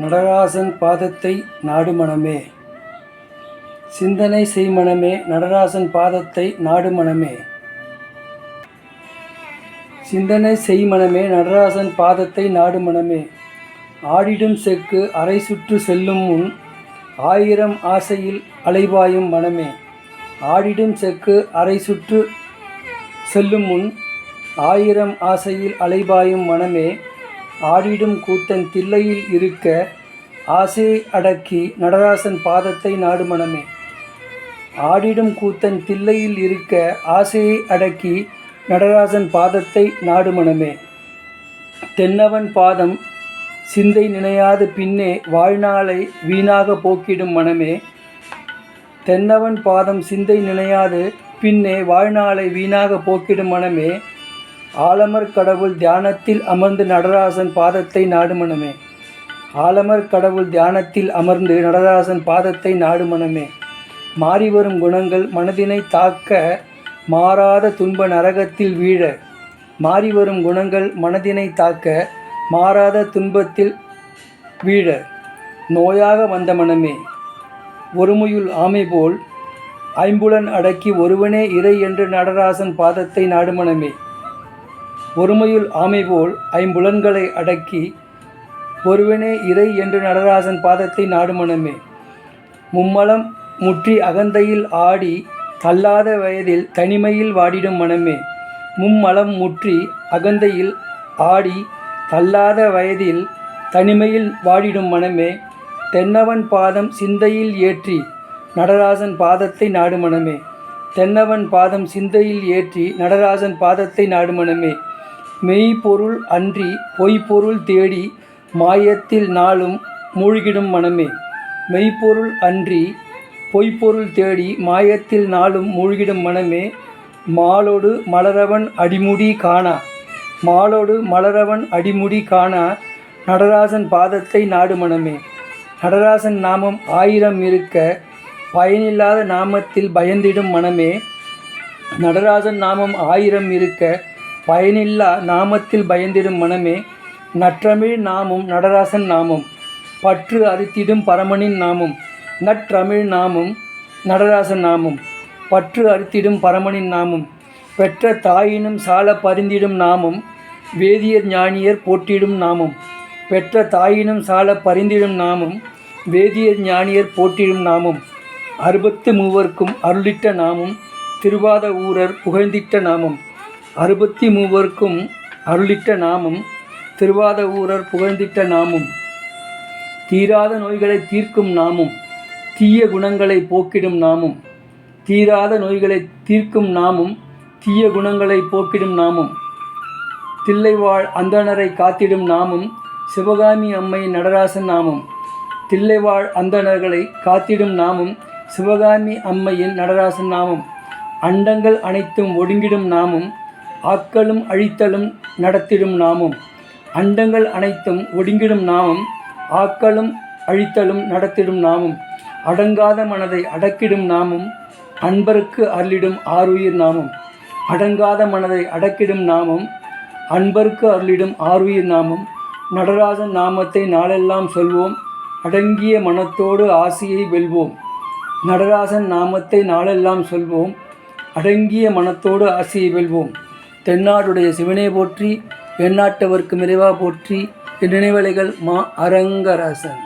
நடராசன் பாதத்தை நாடு மனமே சிந்தனை செய் மனமே நடராசன் பாதத்தை நாடு மனமே சிந்தனை செய் மனமே நடராசன் பாதத்தை நாடு மனமே ஆடிடும் செக்கு அரை சுற்று செல்லும் முன் ஆயிரம் ஆசையில் அலைபாயும் மனமே. ஆடிடும் செக்கு அரை சுற்று செல்லும் முன் ஆயிரம் ஆசையில் அலைபாயும் மனமே. ஆடிடும் கூத்தன் தில்லையில் இருக்க ஆசையை அடக்கி நடராசன் பாதத்தை நாடு மனமே ஆடிடும் கூத்தன் தில்லையில் இருக்க ஆசையை அடக்கி நடராசன் பாதத்தை நாடு மனமே தென்னவன் பாதம் சிந்தை நினையாது பின்னே வாழ்நாளை வீணாக போக்கிடும் மனமே. தென்னவன் பாதம் சிந்தை நினையாது பின்னே வாழ்நாளை வீணாக போக்கிடும் மனமே. ஆலமர் கடவுள் தியானத்தில் அமர்ந்து நடராசன் பாதத்தை நாடுமனமே. ஆலமர் கடவுள் தியானத்தில் அமர்ந்து நடராசன் பாதத்தை நாடு மாறிவரும் மாறி வரும் குணங்கள் மனதினை தாக்க மாறாத துன்ப நரகத்தில் வீழ. மாறி வரும் குணங்கள் மனதினை தாக்க மாறாத துன்பத்தில் வீழ. நோயாக வந்த மனமே. ஒருமுயுள் ஆமை போல் ஐம்புலன் அடக்கி ஒருவனே இறை என்று நடராசன் பாதத்தை நாடுமனமே. ஒருமையுள் ஆமை போல் ஐம்புலன்களை அடக்கி ஒருவனே இறை என்று நடராசன் பாதத்தை நாடுமனமே மும்மலம் முற்றி அகந்தையில் ஆடி தள்ளாத வயதில் தனிமையில் வாடிடும் மனமே மும்மலம் முற்றி அகந்தையில் ஆடி தள்ளாத வயதில் தனிமையில் வாடிடும் மனமே தென்னவன் பாதம் சிந்தையில் ஏற்றி நடராசன் பாதத்தை நாடுமனமே தென்னவன் பாதம் சிந்தையில் ஏற்றி நடராசன் பாதத்தை நாடுமனமே மெய்ப்பொருள் அன்றி பொய்ப்பொருள் தேடி மாயத்தில் நாளும் மூழ்கிடும் மனமே. மெய்ப்பொருள் அன்றி பொய்ப்பொருள் தேடி மாயத்தில் நாளும் மூழ்கிடும் மனமே. மாலோடு மலரவன் அடிமுடி காணா. மாலோடு மலரவன் அடிமுடி காணா. நடராசன் பாதத்தை நாடு மனமே. நடராசன் நாமம் ஆயிரம் இருக்க பயனில்லாத நாமத்தில் பயந்திடும் மனமே. நடராசன் நாமம் ஆயிரம் இருக்க பயனில்லா நாமத்தில் பயந்திடும் மனமே நற்றமிழ் நாமம் நடராசன் நாமம் பற்று அறுத்திடும் பரமனின் நாமம் நற்றமிழ் நாமம் நடராசன் நாமம் பற்று அறுத்திடும் பரமனின் நாமம் பெற்ற தாயினும் சால பரிந்திடும் நாமம் வேதியர் ஞானியர் போட்டிடும் நாமம் பெற்ற தாயினும் சால பரிந்திடும் நாமம் வேதியர் ஞானியர் போட்டிடும் நாமம் அறுபத்து மூவர்க்கும் அருளிட்ட நாமம் திருவாத ஊரர் புகழ்ந்திட்ட நாமம் அறுபத்தி மூவருக்கும் அருளிட்ட நாமம் திருவாத ஊரர் புகழ்ந்திட்ட நாமம். தீராத நோய்களை தீர்க்கும் நாமம் தீய குணங்களை போக்கிடும் நாமம். தீராத நோய்களை தீர்க்கும் நாமும் தீய குணங்களை போக்கிடும் நாமம். தில்லைவாழ் அந்தணரை காத்திடும் நாமம் சிவகாமி அம்மை நடராசன் நாமம். தில்லைவாழ் அந்தணர்களை காத்திடும் நாமும் சிவகாமி அம்மையின் நடராசன் நாமம். அண்டங்கள் அனைத்தும் ஒடுங்கிடும் நாமும் ஆக்களும் அழித்தலும் நடத்திடும் நாமம். அண்டங்கள் அனைத்தும் ஒடுங்கிடும் நாமம். ஆக்களும் அழித்தலும் நடத்திடும் நாமம். அடங்காத மனதை அடக்கிடும் நாமம். அன்பருக்கு அருளிடும் ஆறுயிர் நாமம். அடங்காத மனதை அடக்கிடும் நாமம். அன்பருக்கு அருளிடும் ஆறுயிர் நாமம். நடராஜன் நாமத்தை நாளெல்லாம் சொல்வோம். அடங்கிய மனத்தோடு ஆசையை வெல்வோம். நடராசன் நாமத்தை நாளெல்லாம் சொல்வோம். அடங்கிய மனத்தோடு ஆசையை வெல்வோம். தென்னாடுடைய சிவனே போற்றி எந்நாட்டவர்க்கு நிறைவா போற்றி என் நினைவலைகள் மா அரங்கராசன்.